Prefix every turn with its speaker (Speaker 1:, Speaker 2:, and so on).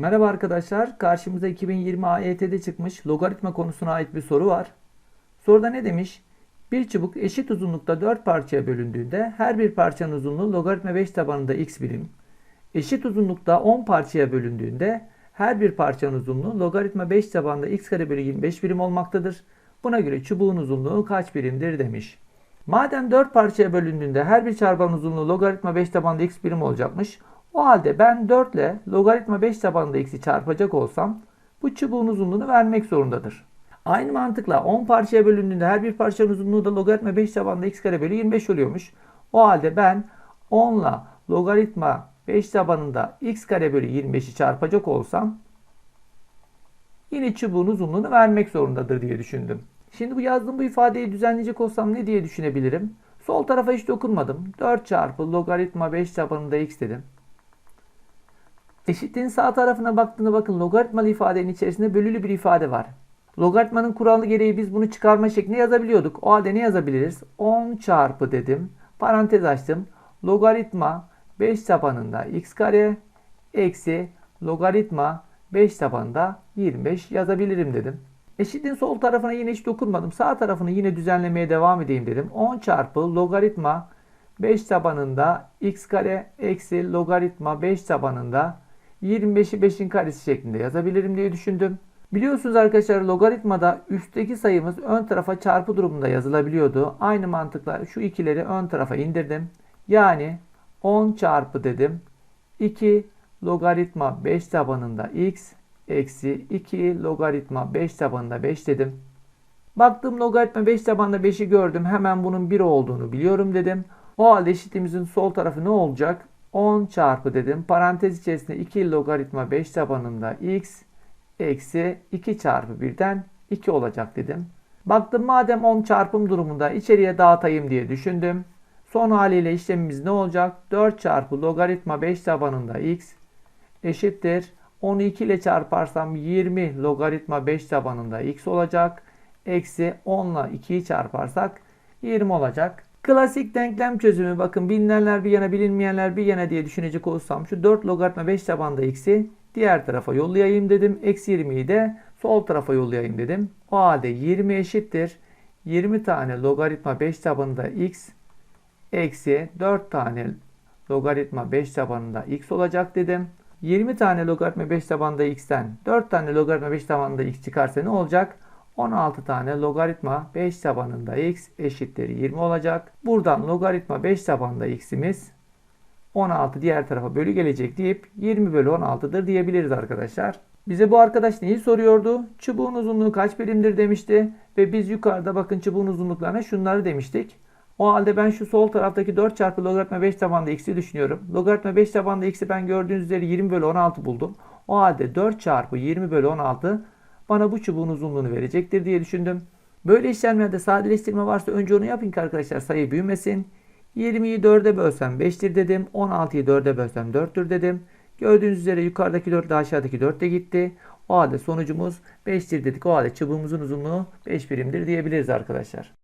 Speaker 1: Merhaba arkadaşlar. Karşımıza 2020 AYT'de çıkmış logaritma konusuna ait bir soru var. Soruda ne demiş? Bir çubuk eşit uzunlukta 4 parçaya bölündüğünde her bir parçanın uzunluğu logaritma 5 tabanında x birim. Eşit uzunlukta 10 parçaya bölündüğünde her bir parçanın uzunluğu logaritma 5 tabanında x kare bölü 25 birim olmaktadır. Buna göre çubuğun uzunluğu kaç birimdir demiş. Madem 4 parçaya bölündüğünde her bir çarpan uzunluğu logaritma 5 tabanında x birim olacakmış. O halde ben 4 ile logaritma 5 tabanında x'i çarpacak olsam bu çubuğun uzunluğunu vermek zorundadır. Aynı mantıkla 10 parçaya bölündüğünde her bir parçanın uzunluğu da logaritma 5 tabanında x kare bölü 25 oluyormuş. O halde ben 10 ile logaritma 5 tabanında x kare bölü 25'i çarpacak olsam yine çubuğun uzunluğunu vermek zorundadır diye düşündüm. Şimdi bu yazdığım bu ifadeyi düzenleyecek olsam ne diye düşünebilirim? Sol tarafa hiç dokunmadım. 4 çarpı logaritma 5 tabanında x dedim. Eşitliğin sağ tarafına baktığında bakın logaritmalı ifadenin içerisinde bölülü bir ifade var. Logaritmanın kuralı gereği biz bunu çıkarma şeklinde yazabiliyorduk. O halde ne yazabiliriz? 10 çarpı dedim. Parantez açtım. Logaritma 5 tabanında x kare eksi logaritma 5 tabanında 25 yazabilirim dedim. Eşitliğin sol tarafına yine hiç dokunmadım. Sağ tarafını yine düzenlemeye devam edeyim dedim. 10 çarpı logaritma 5 tabanında x kare eksi logaritma 5 tabanında 25'i 5'in karesi şeklinde yazabilirim diye düşündüm. Biliyorsunuz arkadaşlar logaritmada üstteki sayımız ön tarafa çarpı durumunda yazılabiliyordu. Aynı mantıkla şu ikileri ön tarafa indirdim. Yani 10 çarpı dedim. 2 logaritma 5 tabanında x eksi 2 logaritma 5 tabanında 5 dedim. Baktım logaritma 5 tabanında 5'i gördüm. Hemen bunun 1 olduğunu biliyorum dedim. O halde eşitliğimizin sol tarafı ne olacak? 10 çarpı dedim. Parantez içerisinde 2 logaritma 5 tabanında x eksi 2 çarpı 1'den 2 olacak dedim. Baktım madem 10 çarpım durumunda içeriye dağıtayım diye düşündüm. Son haliyle işlemimiz ne olacak? 4 çarpı logaritma 5 tabanında x eşittir. 10'u 2 ile çarparsam 20 logaritma 5 tabanında x olacak. Eksi 10 ile 2'yi çarparsak 20 olacak. Klasik denklem çözümü bakın bilinenler bir yana bilinmeyenler bir yana diye düşünecek olsam şu 4 logaritma 5 tabanda x'i diğer tarafa yollayayım dedim. Eksi 20'yi de sol tarafa yollayayım dedim. O halde 20 eşittir. 20 tane logaritma 5 tabanında x eksi 4 tane logaritma 5 tabanında x olacak dedim. 20 tane logaritma 5 tabanında x'ten 4 tane logaritma 5 tabanında x çıkarsa ne olacak? 16 tane logaritma 5 tabanında x eşittir 20 olacak. Buradan logaritma 5 tabanında x'imiz 16 diğer tarafa bölü gelecek deyip 20 bölü 16'dır diyebiliriz arkadaşlar. Bize bu arkadaş neyi soruyordu? Çubuğun uzunluğu kaç birimdir demişti. Ve biz yukarıda bakın çubuğun uzunluklarına şunları demiştik. O halde ben şu sol taraftaki 4 çarpı logaritma 5 tabanında x'i düşünüyorum. Logaritma 5 tabanında x'i ben gördüğünüz üzere 20 bölü 16 buldum. O halde 4 çarpı 20 bölü 16 bana bu çubuğun uzunluğunu verecektir diye düşündüm. Böyle işlemlerde sadeleştirme varsa önce onu yapın ki arkadaşlar sayı büyümesin. 20'yi 4'e bölsem 5'tir dedim. 16'yı 4'e bölsem 4'tür dedim. Gördüğünüz üzere yukarıdaki 4 ile aşağıdaki 4 de gitti. O halde sonucumuz 5'tir dedik. O halde çubuğumuzun uzunluğu 5 birimdir diyebiliriz arkadaşlar.